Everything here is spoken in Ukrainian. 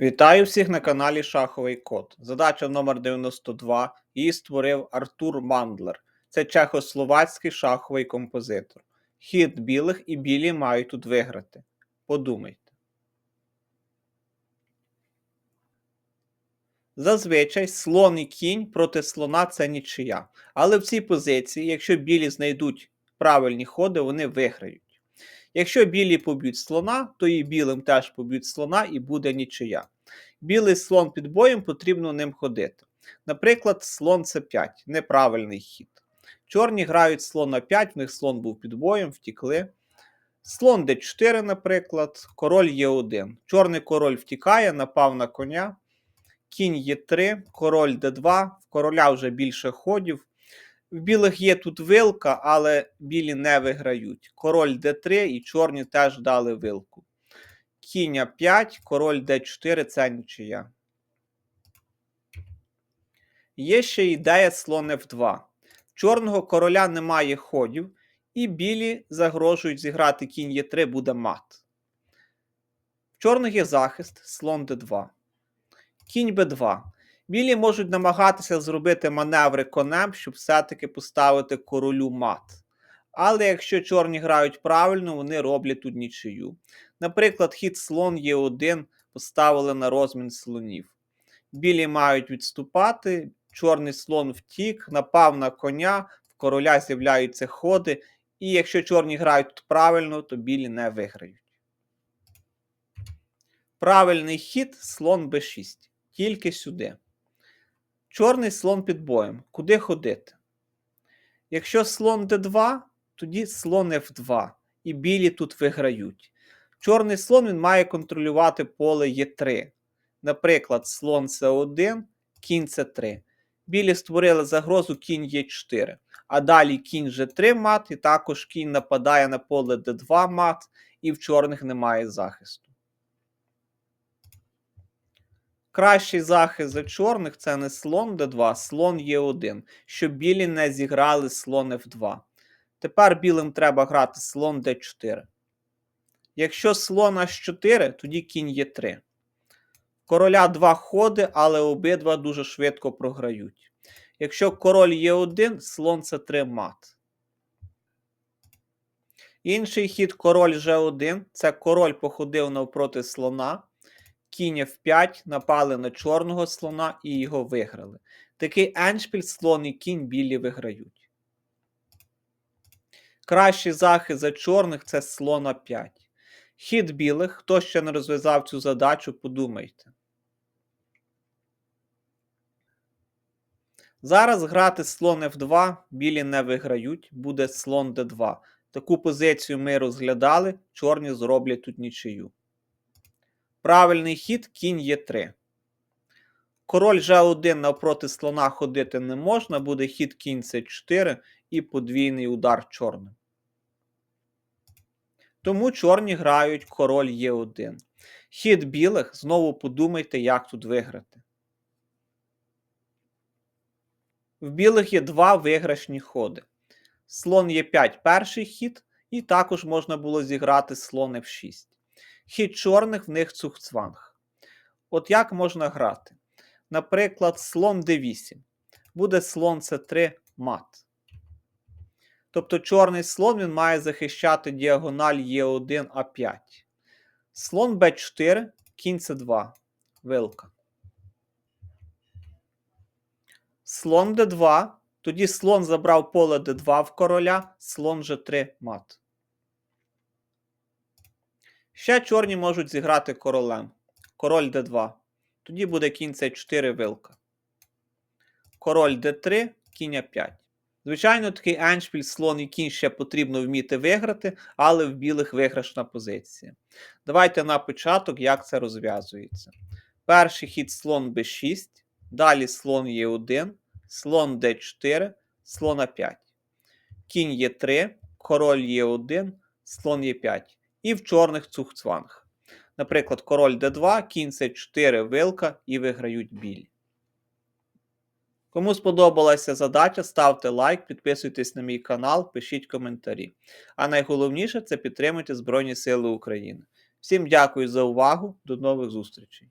Вітаю всіх на каналі Шаховий Код. Задача номер 92. Її створив Артур Мандлер. Це чехословацький шаховий композитор. Хід білих і білі мають тут виграти. Подумайте. Зазвичай слон і кінь проти слона це нічия. Але в цій позиції, якщо білі знайдуть правильні ходи, вони виграють. Якщо білі поб'ють слона, то і білим теж поб'ють слона і буде нічия. Білий слон під боєм потрібно ним ходити. Наприклад, слон С5 неправильний хід. Чорні грають слон на 5, в них слон був під боєм, втікли. Слон Д4, наприклад, король Е1. Чорний король втікає, напав на коня. Кінь Е3, король Д2, в короля вже більше ходів. В білих є тут вилка, але білі не виграють. Король Д3 і чорні теж дали вилку. Кінь 5, король Д4 це нічия. Є ще ідея слон F2. Чорного короля немає ходів, і білі загрожують зіграти кінь Е3 буде мат. В чорних є захист, слон Д2. Кінь Б2. Білі можуть намагатися зробити маневри конем, щоб все-таки поставити королю мат. Але якщо чорні грають правильно, вони роблять тут нічию. Наприклад, хід слон Е1 поставили на розмін слонів. Білі мають відступати, чорний слон втік, напав на коня, в короля з'являються ходи, і якщо чорні грають тут правильно, то білі не виграють. Правильний хід слон Б6. Тільки сюди. Чорний слон під боєм. Куди ходити? Якщо слон Д2, тоді слон F2. І білі тут виграють. Чорний слон він має контролювати поле Е3. Наприклад, слон С1, кінь С3. Білі створили загрозу кінь Е4. А далі кінь G3 мат, і також кінь нападає на поле Д2 мат, і в чорних немає захисту. Кращий захист за чорних це не слон Д2, слон Е1, щоб білі не зіграли слон F2. Тепер білим треба грати слон Д4. Якщо слон H4, тоді кінь Е3. Короля два ходи, але обидва дуже швидко програють. Якщо король Е1, слон С3 мат. Інший хід король G1 це король походив навпроти слона. Кінь F5 напали на чорного слона і його виграли. Такий еншпіль слон і кінь білі виграють. Кращий захист за чорних це слон А5. Хід білих, хто ще не розв'язав цю задачу, подумайте. Зараз грати слон F2 білі не виграють, буде слон D2. Таку позицію ми розглядали, чорні зроблять тут нічию. Правильний хід кінь Е3. Король G1 навпроти слона ходити не можна, буде хід кінь С4 і подвійний удар чорним. Тому чорні грають король Е1. Хід білих, знову подумайте, як тут виграти. В білих є два виграшні ходи. Слон Е5 перший хід, і також можна було зіграти слон F6. Хід чорних в них цухцванг. От як можна грати? Наприклад, слон d8. Буде слон c3 мат. Тобто чорний слон він має захищати діагональ Е1 А5. Слон Б4, кінь С2. Вилка. Слон Д2. Тоді слон забрав поле Д2 в короля, слон Ж3 мат. Ще чорні можуть зіграти королем. Король Д2. Тоді буде кінь С4 вилка. Король Д3, кінь А5. Звичайно, такий еншпіль, слон і кінь ще потрібно вміти виграти, але в білих виграшна позиція. Давайте на початок, як це розв'язується. Перший хід слон Б6, далі слон Е1, слон Д4, слон А5. Кінь Е3, король Е1, слон Е5. І в чорних цухцванг. Наприклад, король d2, кінь c4, вилка і виграють біль. Кому сподобалася задача, ставте лайк, підписуйтесь на мій канал, пишіть коментарі. А найголовніше це підтримуйте Збройні Сили України. Всім дякую за увагу, до нових зустрічей!